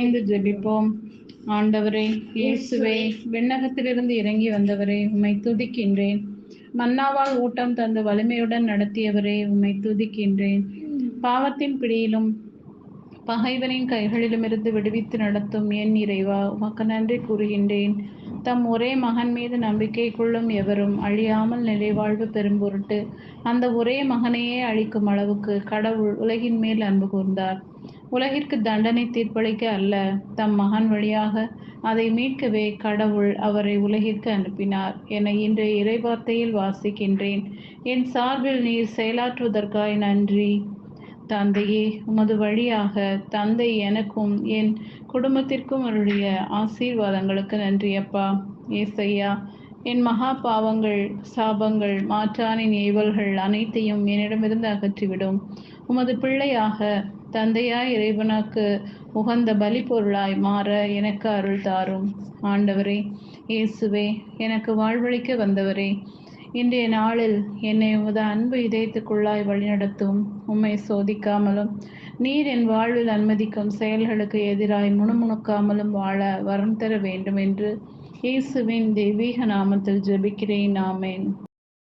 இணைந்து ஜெபிப்போம். ஆண்டவரே இயேசுவே விண்ணகத்திலிருந்து இறங்கி வந்தவரே உம்மை துதிக்கின்றேன். மன்னாவால் ஊட்டம் தந்து வலிமையுடன் நடத்தியவரே உம்மை துதிக்கின்றேன். பாவத்தின் பிடியிலும் பகைவரின் கைகளிலும் இருந்து விடுவித்து நடத்தும் என் இறைவா உமக்கு நன்றி கூறுகின்றேன். தம் ஒரே மகன் மீது நம்பிக்கை கொள்ளும் எவரும் அழியாமல் நிலைவாழ்வு பெறும் பொருட்டு அந்த ஒரே மகனையே அழிக்கும் அளவுக்கு கடவுள் உலகின் மேல் அன்பு கூர்ந்தார். உலகிற்கு தண்டனை தீர்ப்பளிக்க அல்ல. தம் மகன் வழியாக அதை மீட்கவே கடவுள் அவரை உலகிற்கு அனுப்பினார் என இன்றைய இறைவார்த்தையில் வாசிக்கின்றேன். என் சார்பில் நீர் செயலாற்றுவதற்காய் நன்றி. தந்தையே உமது வழியாக தந்தை எனக்கும் என் குடும்பத்திற்கும் அவருடைய ஆசீர்வாதங்களுக்கு நன்றி அப்பா ஏசையா என் மகா பாவங்கள் சாபங்கள் மாற்றானின் ஏவல்கள் அனைத்தையும் என்னிடமிருந்து அகற்றிவிடும். உமது பிள்ளையாக தந்தையாய் இறைவனுக்கு உகந்த பலி பொருளாய் மாற எனக்கு அருள் தாரும். ஆண்டவரே இயேசுவே எனக்கு வாழ்வழிக்க வந்தவரே இன்றைய நாளில் என்னை உமது அன்பு இதயத்துக்குள்ளாய் வழிநடத்தும். உம்மை சோதிக்காமலும் நீர் என் வாழ்வில் அனுமதிக்கும் செயல்களுக்கு எதிராய் முணுமுணுக்காமலும் வாழ வரம் தர வேண்டும் என்று இயேசுவின் தெய்வீக நாமத்தில் ஜெபிக்கிறேன் ஆமேன்